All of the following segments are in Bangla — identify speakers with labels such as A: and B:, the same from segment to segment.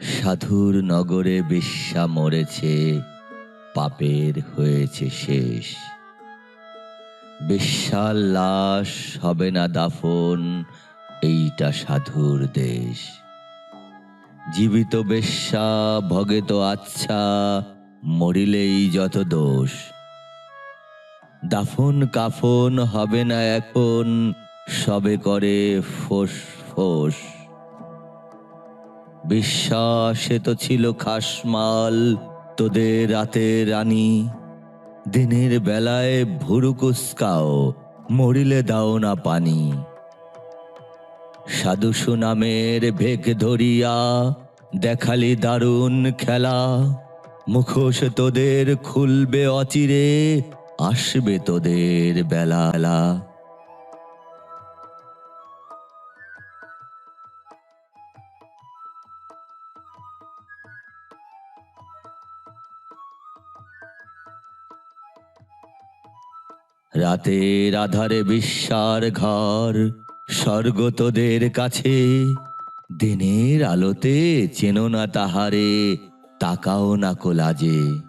A: সাধুর নগরে বিশ্বা মরেছে, পাপের হয়েছে শেষ। বিশ্বাল লাশ হবে না দাফন, এইটা সাধুর দেশ। জীবিত বেশ্যা ভগে তো আচ্ছা মরিলেই যত দোষ। দাফন কাফন হবে না এখন, সবে করে ফোস ফোস। বিশ্বাসে তো ছিল খাসমাল, তোদের রাতে রানী। দিনের বেলায় ভুরু কুসকাও, মরিলে দাও না পানি। সাধু সুনামের ভেগ ধরিয়া দেখালি দারুণ খেলা। মুখোশ তোদের খুলবে অচিরে, আসবে তোদের বেলা রাতের আধারে বিশ্বার ঘর, স্বর্গ তোদের কাছে। দিনের আলোতে চেনো না তাহারে, তাকাও না কোলাজে।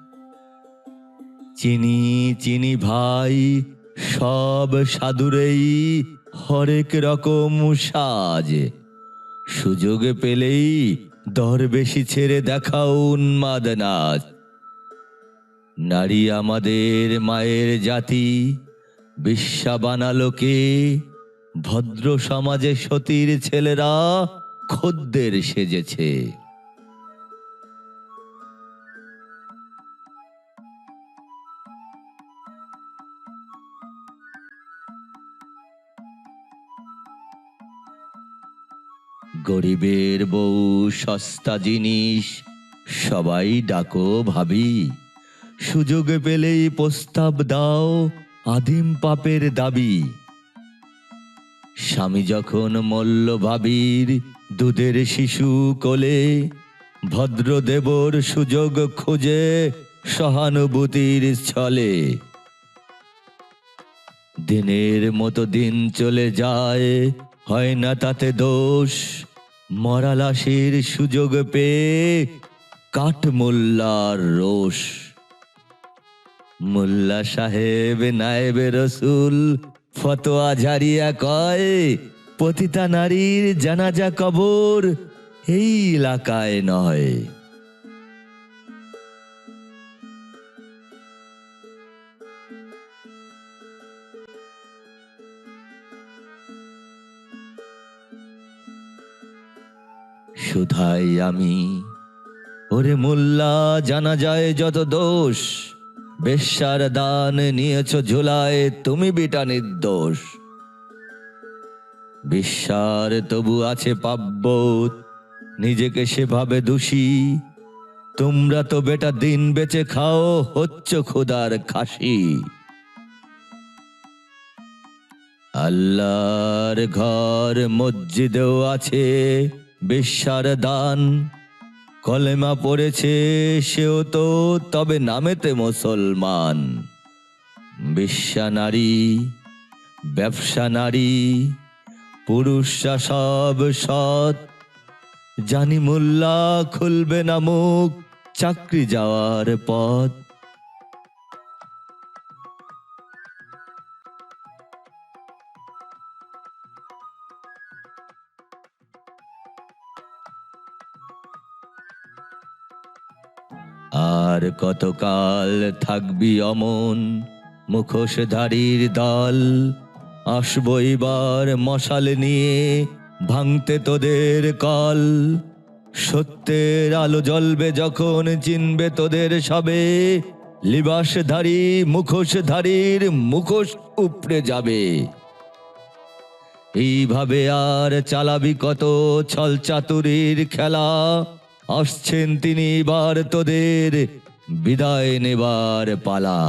A: চিনি চিনি ভাই, সব সাধুরেই হরেক রকম সাজ। সুযোগ পেলেই দর বেশি ছেড়ে দেখাও উন্মাদ নাচ। নারী আমাদের মায়ের জাতি বিশ্বা বানালোকে ভদ্র সমাজে সতীর ছেলেরা খদ্দের সেজেছে। গরিবের বউ, সস্তা জিনিস, সবাই ডাকো ভাবি। সুযোগ পেলেই প্রস্তাব দাও আদিম পাপের দাবি। স্বামী যখন মল্ল ভাবির দুধের শিশু কোলে ভদ্রদেবর সুযোগ খোঁজে সহানুভূতির ছলে। দিনের মতো দিন চলে যায়, হয় না তাতে দোষ? মরালাসির সুযোগ পেয়ে কাঠ মোল্লার রোষ। মোল্লা সাহেব, নায়েবে রসুল, ফতোয়া ঝারিয়া কয়, পতিতা নারীর জানাজা কবর এই এলাকায় নয়। শুধাই আমি, ওরে মোল্লা জানা যায় যত দোষ বেশ্যার দান নিয়েছ ঝোলায়, তুমি বিটা নির্দোষ। বিশ্বার তবু আছে পাব্য নিজেকে সেভাবে দোষী। তোমরা তো বেটা দিন বেচে খাও, হচ্ছ খোদার খাসি। আল্লাহর ঘর মসজিদেও আছে বিশ্বার দান। কলেমা পড়েছে সেও তো তবে নামেতে মুসলমান। বিশ্বা নারী, ব্যবসা নারী, পুরুষরা সব সৎ। জানি মোল্লা খুলবে না মুখ, চাকরি যাওয়ার পথ। আর কতকাল থাকবি অমন মুখোশধারীর দল? আসব এবার মশাল নিয়ে ভাঙতে তোদের কল। সত্যের আলো জ্বলবে যখন চিনবে তোদের সবে। লিবাসধারী, মুখোশধারীর মুখোশ উপড়ে যাবে। এইভাবে আর চালাবি কত ছল চাতুরির খেলা? আসছেন তিনি এবার তোদের বিদায় নেবার পালা।